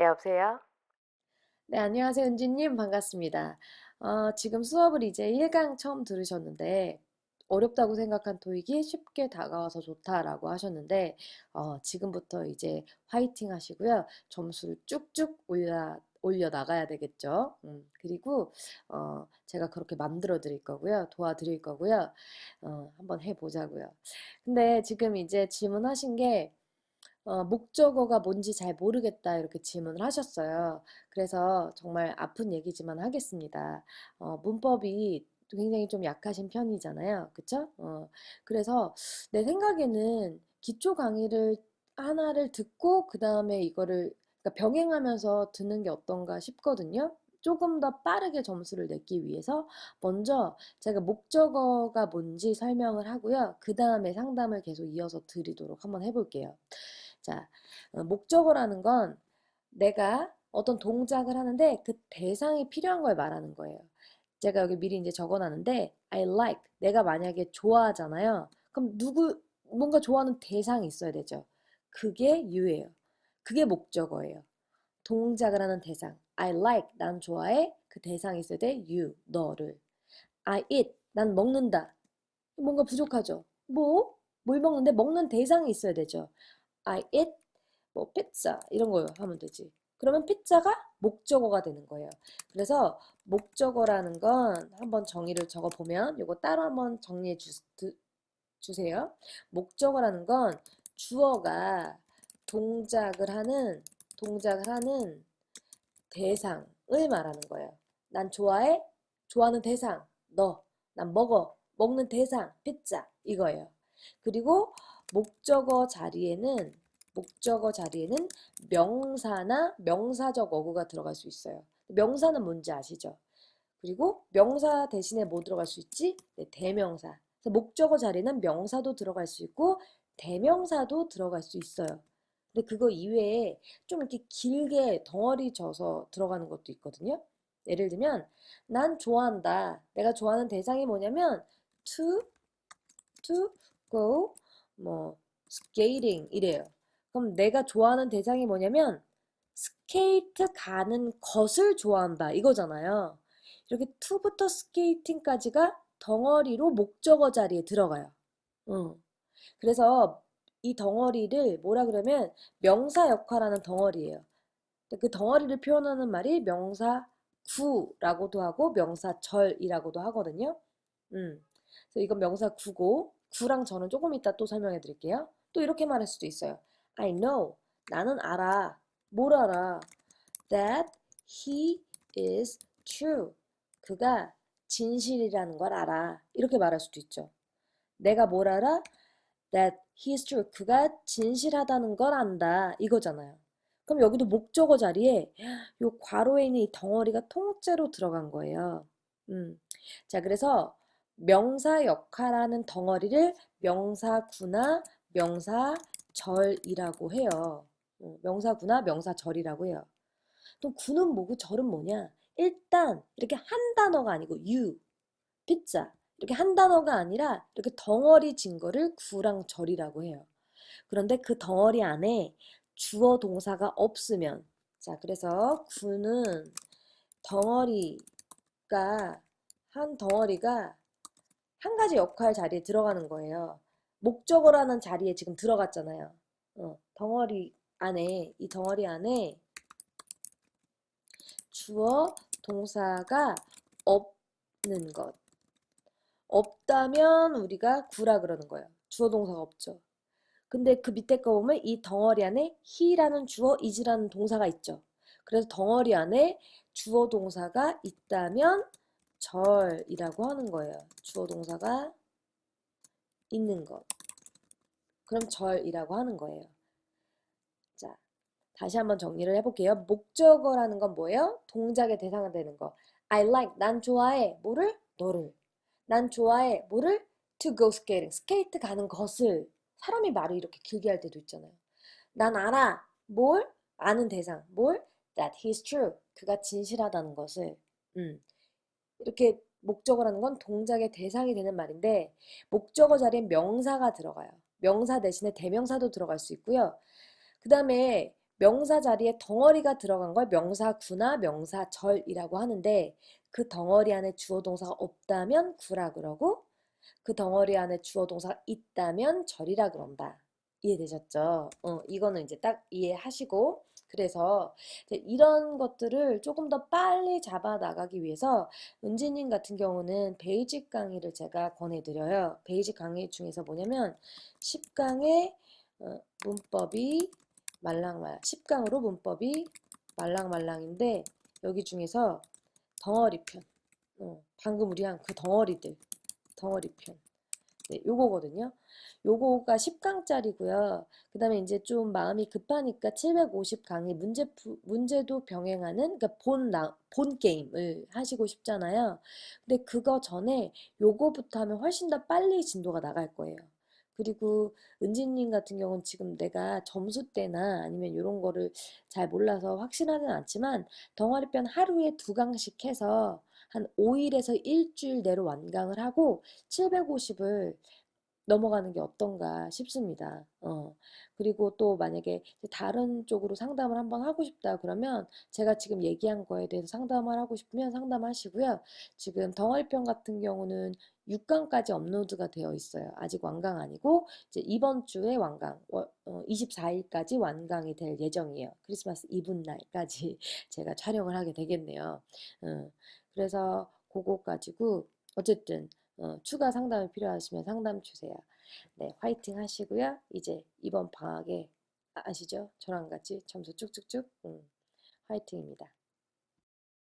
네, 여보세요? 네, 안녕하세요, 은지님. 반갑습니다. 어, 지금 수업을 이제 1강 처음 들으셨는데, 어렵다고 생각한 토익이 쉽게 다가와서 좋다라고 하셨는데, 어, 지금부터 이제 화이팅 하시고요. 점수를 쭉쭉 올려, 올려 나가야 되겠죠. 음, 그리고, 어, 제가 그렇게 만들어 드릴 거고요. 도와드릴 거고요. 어, 한번 해보자고요. 근데 지금 이제 질문하신 게, 어, 목적어가 뭔지 잘 모르겠다 이렇게 질문을 하셨어요. 그래서 정말 아픈 얘기지만 하겠습니다. 어, 문법이 굉장히 좀 약하신 편이잖아요. 그쵸? 어, 그래서 내 생각에는 기초 강의를 하나를 듣고 그 다음에 이거를 그러니까 병행하면서 듣는 게 어떤가 싶거든요. 조금 더 빠르게 점수를 내기 위해서 먼저 제가 목적어가 뭔지 설명을 하고요. 그 다음에 상담을 계속 이어서 드리도록 한번 해볼게요. 자, 어, 목적어라는 건 내가 어떤 동작을 하는데 그 대상이 필요한 걸 말하는 거예요. 제가 여기 미리 이제 적어놨는데 I like 내가 만약에 좋아하잖아요. 그럼 누구 뭔가 좋아하는 대상이 있어야 되죠. 그게 you예요. 그게 목적어예요. 동작을 하는 대상. I like 난 좋아해. 그 대상이 있어야 돼. you 너를. I eat 난 먹는다. 뭔가 부족하죠. 뭐? 뭘 먹는데 먹는 대상이 있어야 되죠. I eat 뭐 피자 이런 거 하면 되지. 그러면 피자가 목적어가 되는 거예요. 그래서 목적어라는 건 한번 정의를 적어 보면 요거 따로 한번 정리해 주, 드- 주세요. 목적어라는 건 주어가 동작을 하는 동작을 하는 대상을 말하는 거예요. 난 좋아해. 좋아하는 대상. 너. 난 먹어. 먹는 대상. 피자. 이거예요. 그리고 목적어 자리에는 목적어 자리에는 명사나 명사적 어구가 들어갈 수 있어요. 명사는 뭔지 아시죠? 그리고 명사 대신에 뭐 들어갈 수 있지? 네, 대명사. 목적어 자리는 명사도 들어갈 수 있고 대명사도 들어갈 수 있어요. 근데 그거 이외에 좀 이렇게 길게 덩어리 져서 들어가는 것도 있거든요. 예를 들면 난 좋아한다. 내가 좋아하는 대상이 뭐냐면 to, to go 뭐 skating 이래요. 그럼 내가 좋아하는 대상이 뭐냐면 스케이트 가는 것을 좋아한다 이거잖아요. 이렇게 to부터 skating까지가 덩어리로 목적어 자리에 들어가요. 응. 그래서 이 덩어리를 뭐라 그러면 명사 역할하는 덩어리예요. 그 덩어리를 표현하는 말이 명사 구라고도 하고 명사 절이라고도 하거든요. 음. 그래서 이건 명사 구고 구랑 저는 조금 이따 또 설명해 드릴게요. 또 이렇게 말할 수도 있어요. I know. 나는 알아. 뭘 알아? That he is true. 그가 진실이라는 걸 알아. 이렇게 말할 수도 있죠. 내가 뭘 알아? That he is true. 그가 진실하다는 걸 안다. 이거잖아요. 그럼 여기도 목적어 자리에 요 괄호에 있는 이 덩어리가 통째로 들어간 거예요. 음. 자, 그래서 명사 역할하는 덩어리를 명사구나 명사 절이라고 해요. 어, 명사구나 명사절이라고 해요. 또 구는 뭐고 절은 뭐냐? 일단 이렇게 한 단어가 아니고 you, 피자 이렇게 한 단어가 아니라 이렇게 덩어리 진 거를 구랑 절이라고 해요. 그런데 그 덩어리 안에 주어 동사가 없으면 자 그래서 구는 덩어리가 한 덩어리가 한 가지 역할 자리에 들어가는 거예요. 목적어라는 자리에 지금 들어갔잖아요. 어, 덩어리 안에 이 덩어리 안에 주어 동사가 없는 것. 없다면 우리가 구라 그러는 거예요. 주어 동사가 없죠. 근데 그 밑에 거 보면 이 덩어리 안에 he라는 주어, is라는 동사가 있죠. 그래서 덩어리 안에 주어 동사가 있다면 절이라고 하는 거예요. 주어 동사가 있는 것. 그럼 절이라고 하는 거예요. 자, 다시 한번 정리를 해볼게요. 목적어라는 건 뭐예요? 동작의 대상이 되는 거. I like, 난 좋아해. 뭐를? 너를. 난 좋아해. 뭐를? To go skating. 스케이트 가는 것을. 사람이 말을 이렇게 길게 할 때도 있잖아요. 난 알아. 뭘? 아는 대상. 뭘? That he's true. 그가 진실하다는 것을. 음. 이렇게 목적어라는 건 동작의 대상이 되는 말인데 목적어 자리엔 명사가 들어가요. 명사 대신에 대명사도 들어갈 수 있고요. 그 다음에 명사 자리에 덩어리가 들어간 걸 명사구나 명사절이라고 하는데 그 덩어리 안에 주어 동사가 없다면 구라 그러고 그 덩어리 안에 주어 동사가 있다면 절이라 그런다. 이해되셨죠? 어, 이거는 이제 딱 이해하시고 그래서 이런 것들을 조금 더 빨리 잡아 나가기 위해서 은지님 같은 경우는 베이직 강의를 제가 권해드려요. 베이직 강의 중에서 뭐냐면 10강의 어, 문법이 말랑말 10강으로 문법이 말랑말랑인데 여기 중에서 덩어리편 어, 방금 우리 한 그 덩어리들 덩어리 편 네, 요거거든요. 요거가 10강짜리고요. 그 다음에 이제 좀 마음이 급하니까 750강의 문제, 푸- 문제도 병행하는 그러니까 본, 나, 본 게임을 하시고 싶잖아요. 근데 그거 전에 요거부터 하면 훨씬 더 빨리 진도가 나갈 거예요. 그리고 은지님 같은 경우는 지금 내가 점수 때나 아니면 이런 거를 잘 몰라서 확신하진 않지만 덩어리편 하루에 두 강씩 해서 한 5일에서 일주일 내로 완강을 하고 750을 넘어가는 게 어떤가 싶습니다. 어. 그리고 또 만약에 다른 쪽으로 상담을 한번 하고 싶다 그러면 제가 지금 얘기한 거에 대해서 상담을 하고 싶으면 상담하시고요. 지금 덩어리편 같은 경우는 6강까지 업로드가 되어 있어요. 아직 완강 아니고 이제 이번 주에 완강, 어, 24일까지 완강이 될 예정이에요. 크리스마스 이브 날까지 제가 촬영을 하게 되겠네요. 어, 그래서 그거 가지고 어쨌든 어, 추가 상담이 필요하시면 상담 주세요. 네, 화이팅 하시고요. 이제 이번 방학에 아- 아시죠? 저랑 같이 점수 쭉쭉쭉 음, 화이팅입니다.